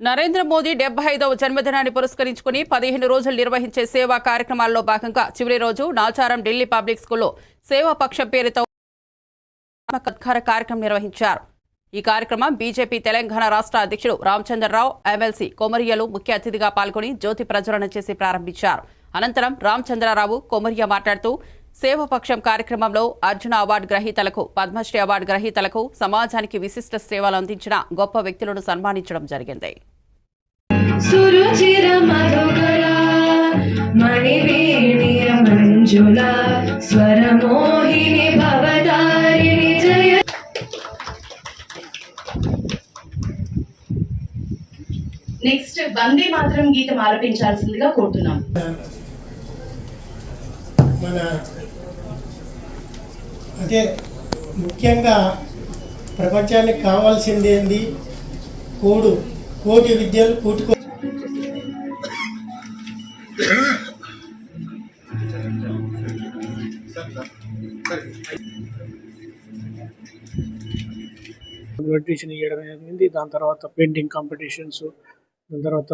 నరేంద్ర మోదీ డెబ్బై ఐదవ జన్మదినాన్ని పురస్కరించుకుని పదిహేను రోజులు నిర్వహించే సేవా కార్యక్రమాల్లో భాగంగా చివరి రోజు నాచారం ఢిల్లీ పబ్లిక్ స్కూల్లో సేవా పక్షం పేరుతో కార్యక్రమం నిర్వహించారు. ఈ కార్యక్రమం బీజేపీ తెలంగాణ రాష్ట్ర అధ్యక్షుడు రామచంద్రరావు ఎమ్మెల్సీ కొమరియలు ముఖ్య అతిథిగా పాల్గొని జ్యోతి ప్రజ్వలన చేసి ప్రారంభించారు. అనంతరం రామచంద్రరావు కొమరియ మాట్లాడుతూ సేవపక్షం కార్యక్రమంలో అర్జున అవార్డు గ్రహీతలకు పద్మశ్రీ అవార్డు గ్రహీతలకు సమాజానికి విశిష్ట సేవలు అందించిన గొప్ప వ్యక్తులను సన్మానించడం జరిగింది. స్వరమోహిని భవదారిణి జయ. నెక్స్ట్ వందే మాత్రం గీతం ఆలపించాల్సిందిగా కోరుతున్నాం. మన అంటే ముఖ్యంగా ప్రపంచానికి కావాల్సింది ఏంది? కోడు కోటి విద్యలు కూటుకో కాంపిటీషన్ ఇవ్వడం జరిగింది. దాని తర్వాత పెయింటింగ్ కాంపిటీషన్స్ దాని తర్వాత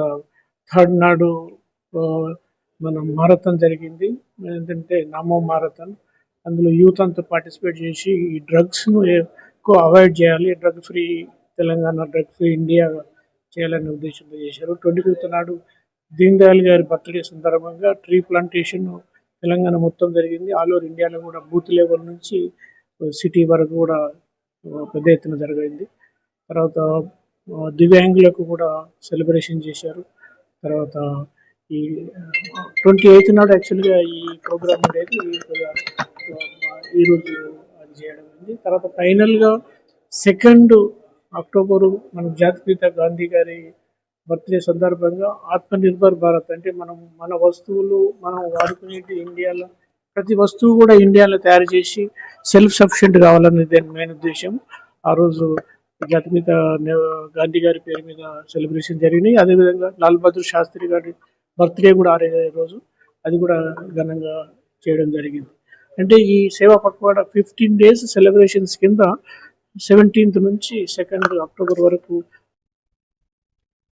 థర్డ్ నాడు మన మారథాన్ జరిగింది. ఏంటంటే నామో మారథాన్ అందులో యూత్ అంతా పార్టిసిపేట్ చేసి ఈ డ్రగ్స్ను ఎక్కువ అవాయిడ్ చేయాలి. Drug free Telangana drug free India చేయాలనే ఉద్దేశంతో చేశారు. ట్వంటీ ఫిఫ్త్ నాడు దీన్ దయాళ్ గారి బర్త్డే సందర్భంగా ట్రీ ప్లాంటేషన్ తెలంగాణ మొత్తం జరిగింది. ఆల్ ఓవర్ ఇండియాలో కూడా బూత్ లెవెల్ నుంచి సిటీ వరకు కూడా పెద్ద ఎత్తున జరిగింది. తర్వాత దివ్యాంగులకు కూడా సెలబ్రేషన్ చేశారు. తర్వాత ఈ ట్వంటీ ఎయిత్ నాడు యాక్చువల్గా ఈ ప్రోగ్రామ్ అనేది ఈరోజు అది చేయడం ఉంది. తర్వాత ఫైనల్గా సెకండ్ అక్టోబరు మన జాతిపిత గాంధీ గారి బర్త్డే సందర్భంగా ఆత్మనిర్భర్ భారత్ అంటే మనం మన వస్తువులు మనం వాడుకునేది ఇండియాలో ప్రతి వస్తువు కూడా ఇండియాలో తయారు చేసి సెల్ఫ్ సఫిషియెంట్ కావాలనేది మెయిన్ ఉద్దేశం. ఆ రోజు జాతిపిత గాంధీ గారి పేరు మీద సెలబ్రేషన్ జరిగినాయి. అదేవిధంగా లాల్ బహదూర్ శాస్త్రి గారి బర్త్డే కూడా ఆ రోజు అది కూడా ఘనంగా చేయడం జరిగింది. అంటే ఈ Seva Pakhwada fifteen days celebrations కింద సెవెంటీన్త్ నుంచి సెకండ్ అక్టోబర్ వరకు